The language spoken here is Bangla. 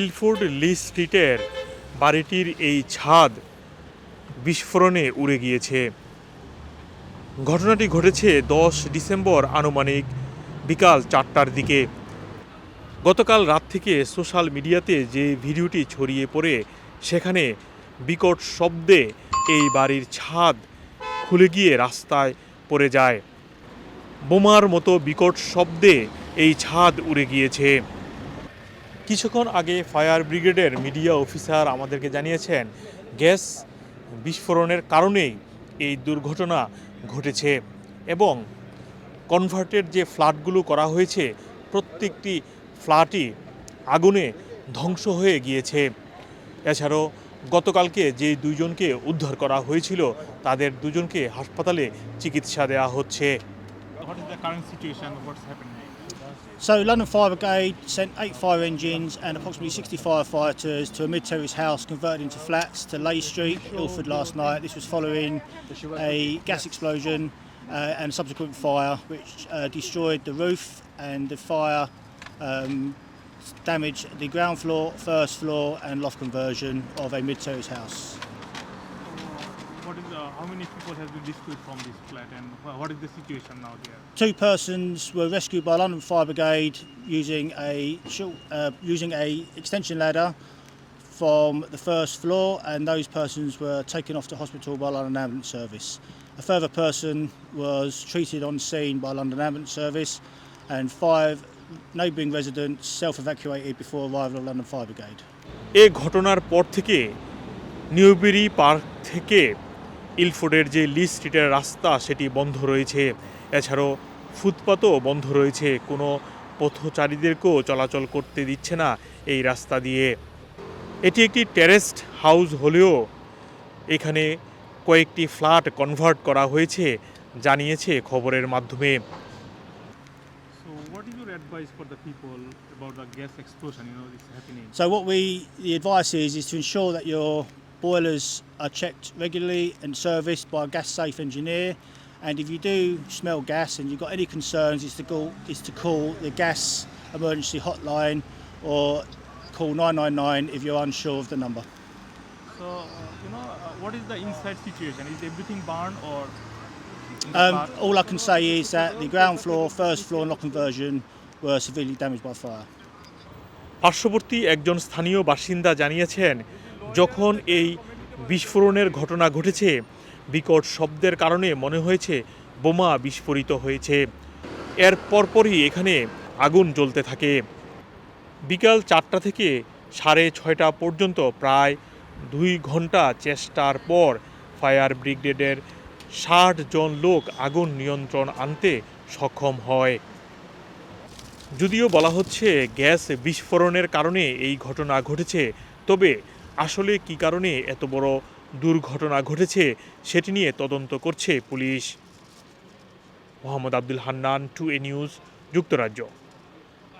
ইলফোর্ড লি স্ট্রিটের বাড়িটির এই ছাদ বিস্ফোরণে উড়ে গিয়েছে। ঘটনাটি ঘটেছে দশ ডিসেম্বর আনুমানিক বিকাল চারটার দিকে। গতকাল রাত থেকে সোশ্যাল মিডিয়াতে যে ভিডিওটি ছড়িয়ে পড়ে, সেখানে বিকট শব্দে এই বাড়ির ছাদ খুলে গিয়ে রাস্তায় পড়ে যায়। বোমার মতো বিকট শব্দে এই ছাদ উড়ে গিয়েছে। কিছুক্ষণ আগে ফায়ার ব্রিগেডের মিডিয়া অফিসার আমাদেরকে জানিয়েছেন, গ্যাস বিস্ফোরণের কারণেই এই দুর্ঘটনা ঘটেছে এবং কনভার্টের যে ফ্ল্যাটগুলো করা হয়েছে, প্রত্যেকটি ফ্ল্যাটই আগুনে ধ্বংস হয়ে গিয়েছে। এছাড়াও গতকালকে যে দুইজনকে উদ্ধার করা হয়েছিল, তাদের দুজনকে হাসপাতালে চিকিৎসা দেওয়া হচ্ছে? So London Fire Brigade sent eight fire engines and approximately 60 firefighters to a mid-terrace house converted into flats to Lay Street, Ilford last night. This was following a gas explosion uh, and subsequent fire which uh, destroyed the roof and the fire um, damaged the ground floor, first floor and loft conversion of a mid-terrace house What is the, how many people has been rescued from this flat and wha- what is the situation now there? Two persons were rescued by London Fire Brigade using a short, uh, using a extension ladder from the first floor, and those persons were taken off to hospital by London Ambulance Service. A further person was treated on scene by London Ambulance Service, and five neighbouring residents self-evacuated before arrival of London Fire Brigade. এ ঘটনার পর থেকে নিউবেরি পার্ক থেকে ইলফোর্ডের যে লি স্ট্রিটের রাস্তা সেটি বন্ধ রয়েছে। এছাড়াও ফুটপাতও বন্ধ রয়েছে। কোনো পথচারীদেরকেও চলাচল করতে দিচ্ছে না এই রাস্তা দিয়ে। এটি একটি টেরেস্ট হাউস হলেও এখানে কয়েকটি ফ্ল্যাট কনভার্ট করা হয়েছে জানিয়েছে খবরের মাধ্যমে। So what is your advice for the people about the gas explosion, you know, this happening? So what we the advice is is to ensure that your boilers are checked regularly and serviced by a gas safe engineer. And if you do smell gas and you've got any concerns, is to call is to call the gas emergency hotline or call 999 if you're unsure of the number. So, uh, you know, uh, what is the inside situation? Is everything burned or? in the Um, car? all I can say is that the ground floor, first floor, and lock conversion were severely damaged by fire. পার্শ্ববর্তী একজন স্থানীয় বাসিন্দা জানিয়েছেন যখন এই বিস্ফোরণের ঘটনা ঘটেছে। বিকট শব্দের কারণে মনে হয়েছে বোমা বিস্ফোরিত হয়েছে। এর পরপরই এখানে আগুন জ্বলতে থাকে। বিকাল চারটা থেকে সাড়ে ছয়টা পর্যন্ত প্রায় দুই ঘণ্টা চেষ্টার পর ফায়ার ব্রিগেডের ষাট জন লোক আগুন নিয়ন্ত্রণ আনতে সক্ষম হয়। যদিও বলা হচ্ছে গ্যাস বিস্ফোরণের কারণে এই ঘটনা ঘটেছে, তবে আসলে কি কারণে এত বড় দুর্ঘটনা ঘটেছে সেটি নিয়ে তদন্ত করছে police. Mohammad Abdul Hannan, two A news, যুক্তরাজ্য।